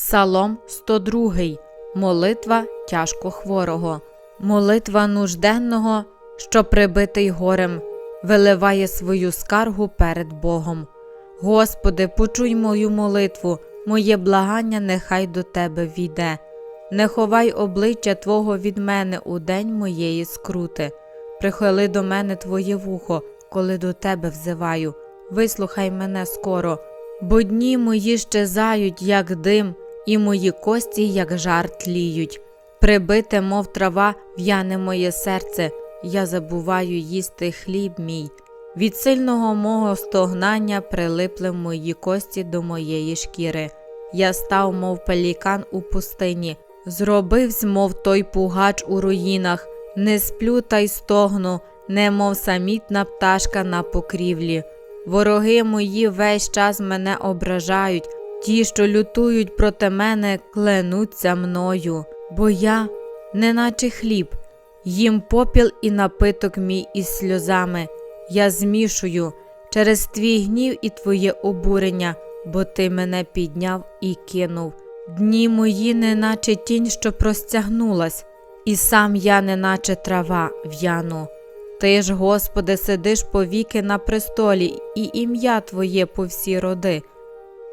Псалом 102. Молитва тяжкохворого. Молитва нужденного, що прибитий горем, виливає свою скаргу перед Богом. Господи, почуй мою молитву, моє благання нехай до Тебе війде. Не ховай обличчя Твого від мене у день моєї скрути. Прихили до мене Твоє вухо, коли до Тебе взиваю. Вислухай мене скоро, бо дні мої щезають, як дим, і мої кості, як жар тліють. Прибите, мов трава, в'яне моє серце, я забуваю їсти хліб мій. Від сильного мого стогнання прилипли мої кості до моєї шкіри. Я став, мов пелікан у пустині, зробивсь, мов той пугач у руїнах, не сплю та й стогну, немов самітна пташка на покрівлі. Вороги мої весь час мене ображають, ті, що лютують проти мене, кленуться мною, бо я, неначе хліб, їм попіл і напиток мій із сльозами. Я змішую через твій гнів і твоє обурення, бо ти мене підняв і кинув. Дні мої, неначе тінь, що простягнулась, і сам я, неначе трава в'яну. Ти ж, Господи, сидиш повіки на престолі, і ім'я Твоє по всі роди.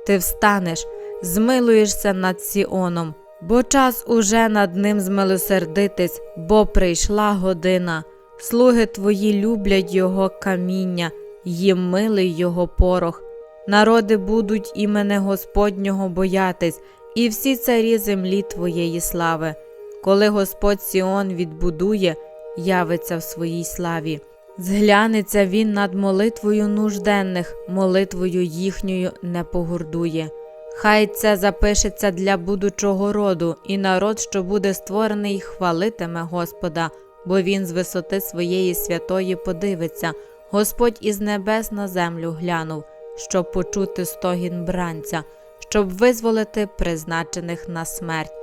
Ти встанеш, змилуєшся над Сіоном, бо час уже над ним змилосердитись, бо прийшла година. Слуги твої люблять його каміння, їм милий його порох. Народи будуть імене Господнього боятись, і всі царі землі твоєї слави. Коли Господь Сіон відбудує, явиться в своїй славі. Зглянеться він над молитвою нужденних, молитвою їхньою не погордує. Хай це запишеться для будучого роду, і народ, що буде створений, хвалитиме Господа, бо він з висоти своєї святої подивиться. Господь із небес на землю глянув, щоб почути стогін бранця, щоб визволити призначених на смерть,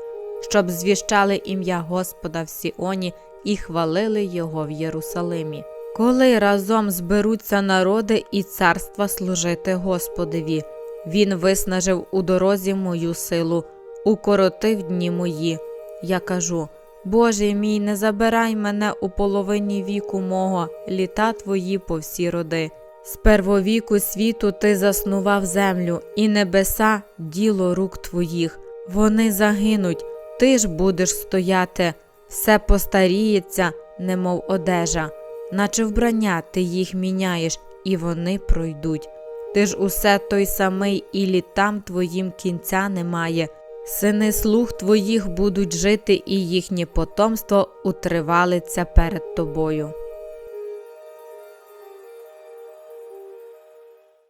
щоб звіщали ім'я Господа в Сіоні і хвалили його в Єрусалимі. Коли разом зберуться народи і царства служити Господеві, він виснажив у дорозі мою силу, укоротив дні мої. Я кажу: Боже мій, не забирай мене у половині віку мого, літа твої по всі роди. З первовіку світу ти заснував землю, і небеса діло рук твоїх. Вони загинуть, ти ж будеш стояти, все постаріється, немов одежа, наче вбрання ти їх міняєш, і вони пройдуть. Ти ж усе той самий, і літам твоїм кінця немає. Сини слуг твоїх будуть жити, і їхнє потомство утривалиться перед тобою.